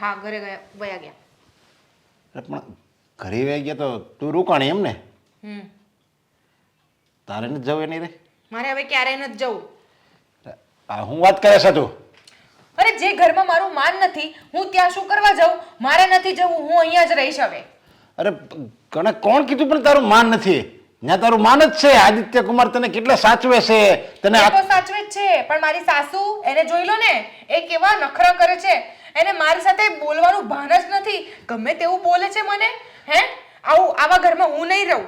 હા ઘરે ગયા વયા ગયા. અરે પણ ઘરે વહી ગયા તો તું રોકાણી એમ ને? હમ. તારે નથી જવું એની રે? મારે હવે ક્યારેય નથી જવું. આ હું વાત કરે છે તું? અરે જે ઘરમાં મારું માન નથી હું ત્યાં શું કરવા જાઉં? મારે નથી જવું હું અહીંયા જ રહીશ હવે. અરે કણે કોણ કીધું પણ તારું માન નથી? ત્યાં તારું માન જ છે. આદિત્ય કુમાર તને કેટલા સાચવે છે? તને એ આ- તો સાચવે જ છે પણ મારી સાસુ એને જોઈ લો ને એ કેવા નખરા કરે છે. એને મારી સાથે બોલવાનું ભાન જ નથી. ગમે તેવું બોલે છે મને હે? આવું આવા ઘરમાં હું નહીં રહું.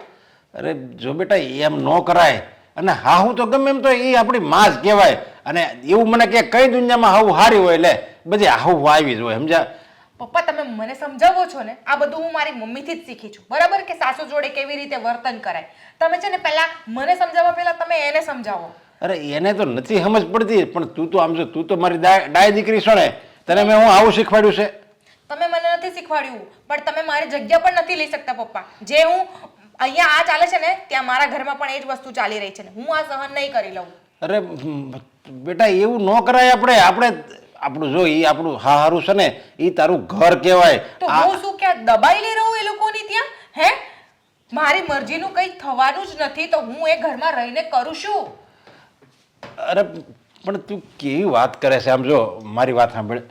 અરે જો બેટા એમ ન કરાય. અને હા હું તો ગમે એમ તો એ આપણી માં જ કહેવાય. અને એવું મને કે કઈ દુનિયામાં આવું હારી હોય એટલે બધી આવું આવી જ હોય સમજ્યા? પપ્પા તમે મને સમજાવો છો ને? આ બધું હું મારી મમ્મીથી જ શીખી છું. બરાબર કે સાસુ જોડે કેવી રીતે વર્તન કરાય? તમે છે ને પહેલા મને સમજાવવા પહેલા તમે એને સમજાવો. અરે એને તો નથી સમજ પડતી પણ તું તો આમ જો તું તો મારી ડાય દીકરી છો ને તને મેં હું આવું શીખવાડ્યું છે? તમે મને નથી શીખવાડ્યું પણ તમે મારી જગ્યા પણ નથી લઈ શકતા પપ્પા. જે હું અહીંયા આ ચાલે છે ને ત્યાં મારા ઘરમાં પણ એ જ વસ્તુ ચાલી રહી છે ને. હું આ સહન નહીં કરી લઉં. અરે બેટા એવું ન કરાય આપણે. આપણે આપણું જો એ આપણું હા હારું છે ને એ તારું ઘર કહેવાય. તો હું શું ક્યાં દબાઈ લઈ રહું એ લોકોની ત્યાં? હે? મારી મરજીનું કંઈ થવાનું જ નથી તો હું એ ઘરમાં રહીને કરું શું? અરે પણ તું કેવી વાત કરે છે? આમ જો મારી વાત સાંભળ.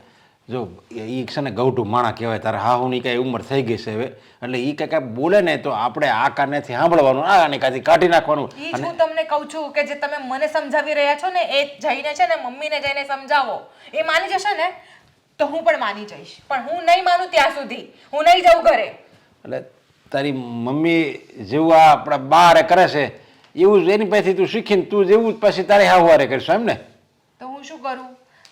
જો એ છે ને ગૌઠું માણા કહેવાય તારે હા હું કાંઈ ઉંમર થઈ ગઈ છે હવે. એટલે એ કાંઈ કાંઈ બોલે ને તો આપણે આ કાનેથી સાંભળવાનું આ કાને કાંથી કાઢી નાખવાનું. હું તમને કહું છું કે જે તમે મને સમજાવી રહ્યા છો ને એ જઈને છે ને મમ્મીને જઈને સમજાવો. એ માની જશે ને તો હું પણ માની જઈશ. પણ હું નહીં માનું ત્યાં સુધી. હું નહીં જાઉં ઘરે. એટલે તારી મમ્મી જેવું આ આપણા બારે કરે છે એવું જ એની પાસેથી તું શીખીને તું જેવું જ પછી તારે હાવ હારે કરીશું એમ ને? હું શું કરું?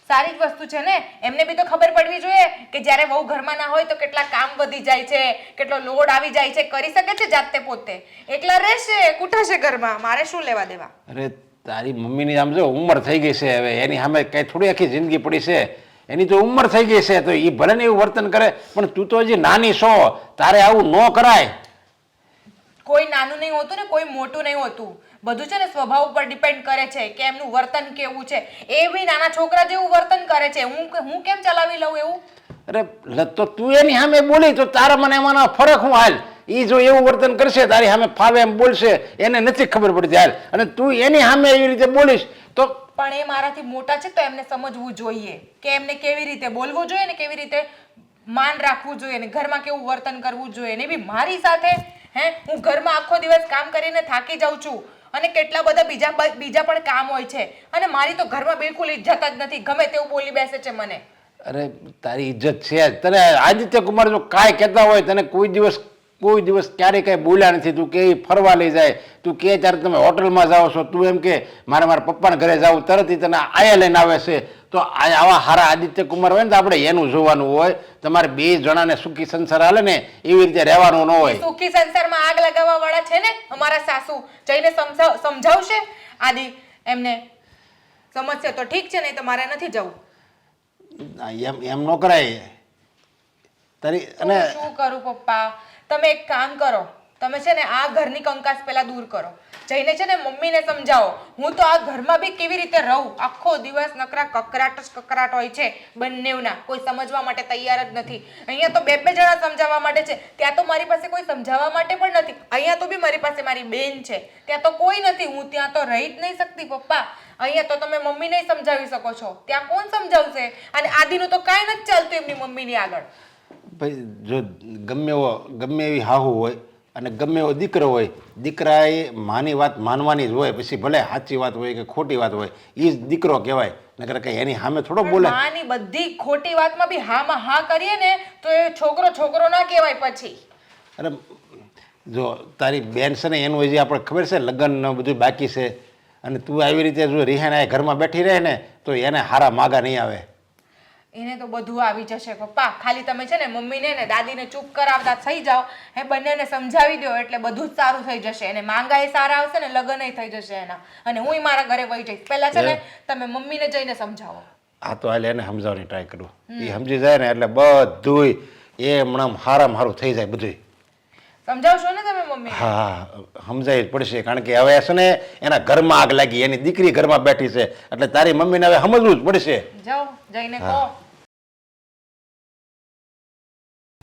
સારી જ વસ્તુ છે ને? એમને બી તો ખબર પડવી જોઈએ કે જ્યારે વહુ ઘરમાં ના હોય તો કેટલા કામ વધી જાય છે, કેટલો લોડ આવી જાય છે, કરી શકે છે જાતે પોતે? એકલા રહેશે કૂટાશે ઘરમાં? મારે શું લેવા દેવા? અરે, તારી મમ્મીની આમ જો ઉંમર થઈ ગઈ છે હવે, એની સામે કઈ થોડી આખી જિંદગી પડી છે. એની તો ઉંમર થઈ ગઈ છે, તો એ ભલે ને એવું વર્તન કરે, પણ તું તો હજી નાની છો, તારે આવું ન કરાય. કોઈ નાનું નહીં હોતું ને કોઈ મોટું નહીં હોતું. બધું છે ને સ્વભાવ ઉપર ડિપેન્ડ કરે છે કે એમનું વર્તન કેવું છે. એ બી નાના છોકરા જેવું વર્તન કરે છે. હું હું કેમ ચલાવી લઉં એવું? અરે તો તું એની સામે બોલી તો તારા મને એમાંનો ફરક હું હાલ. એ જો એવું વર્તન કરશે તારી સામે ફાવે એમ બોલશે એને નથી ખબર પડતી હાલ. અને તું એની સામે એવી રીતે બોલીશ તો પણ એ મારાથી મોટા છે તો એમને સમજવું જોઈએ કે એમને કેવી રીતે બોલવું જોઈએ ને કેવી રીતે માન રાખવું જોઈએ ને ઘરમાં કેવું વર્તન કરવું જોઈએ ને બી મારી સાથે, હે? હું ઘરમાં આખો દિવસ કામ કરીને થાકી જાઉં છું અને કેટલા બધા બીજા બીજા પણ કામ હોય છે અને મારી તો ઘરમાં બિલકુલ ઇજ્જત જ નથી, ગમે તેવું બોલી બેસે છે મને. અરે, તારી ઇજ્જત છે જ. તને આદિત્ય કુમાર જો કાંઈ કહેતા હોય, તને કોઈ દિવસ કોઈ દિવસ ક્યારેય કાંઈ બોલ્યા નથી. તું કે ફરવા લઈ જાય, તું કે ત્યારે તમે હોટલમાં જાઓ છો, તું એમ કે, મારે મારા પપ્પાના ઘરે જાવ તરત તને આયા લઈને આવે છે. તો આ આવા હારા આદિત્ય કુમાર હોય ને તો આપણે એનું જોવાનું હોય. તમારે બે જણાને સુખી સંસાર હાલે ને એવી રીતે રહેવાનું ન હોય. સુખી સંસારમાં આગ લગાવવા વાળા છે ને અમારા સાસુ. જઈને સમજાવ સમજાવશે? આદિ એમને સમજશે તો ઠીક છે નહીં તમારે નથી જવું. એમ એમ ન કરાય. તારી અને શું કરું પપ્પા? તમે એક કામ કરો. તમે છે ને આ ઘરની કંકાસ પહેલા દૂર કરો. જઈને છે ને મમ્મીને સમજાવો, હું તો આ ઘરમાં બી કેવી રીતે રહું? આખો દિવસ નકરા કકરાટ જ કકરાટ હોય છે બંનેવના. કોઈ સમજવા માટે તૈયાર જ નથી. અહીંયા તો બે બે જણા સમજાવવા માટે છે. ત્યાં તો મારી પાસે કોઈ સમજાવવા માટે પણ નથી. અહીંયા તો બી મારી પાસે મારી બેન છે. ત્યાં તો કોઈ નથી. હું ત્યાં તો રહી જ નહીં શકતી, પપ્પા. અહીંયા તો તમે મમ્મીને સમજાવી શકો છો. ત્યાં કોણ સમજાવશે? અને આદિનું તો કાંઈ નથી ચાલતું એમની મમ્મીની આગળ. ભાઈ, જો ગમે ગમે એવી હાહુ હોય અને ગમે એવો દીકરો હોય દીકરાએ માની વાત માનવાની જ હોય પછી ભલે સાચી વાત હોય કે ખોટી વાત હોય એ જ દીકરો કહેવાય. નકર કે એની સામે થોડો બોલે. માની બધી ખોટી વાતમાં બી હામાં હા કરીએ ને તો એ છોકરો છોકરો ના કહેવાય પછી. અરે જો તારી બેન છે ને એનું હજી આપણે ખબર છે લગ્ન બધું બાકી છે. અને તું આવી રીતે જો રિહાના ઘરમાં બેઠી રહે ને તો એને હારા માગા નહીં આવે. એને તો બધું આવી જશે. પપ્પા ખાલી તમે છે ને મમ્મીને ને દાદીને ચૂપ કરાવતા થઈ જાઓ. એ બંનેને સમજાવી દો એટલે બધું જ સારું થઈ જશે. અને માંગા એ સારા આવશે ને લગ્ન થઈ જશે એના. અને હું મારા ઘરે વહી જઈશ. પહેલા છે ને તમે મમ્મીને જઈને સમજાવો. આ તો હાલ એને સમજાવવાની ટ્રાય કરું. એ સમજી જાય ને એટલે બધુંય એ હમણાં હારામાં હારું થઈ જાય બધુંય. સમજાવશો ને તમે મમ્મી? હા સમજાય જ પડશે કારણ કે હવે છે ને એના ઘરમાં આગ લાગી એની દીકરી ઘરમાં બેઠી છે. એટલે તારી મમ્મીને હવે સમજવું જ પડશે. જાઓ જઈને કહો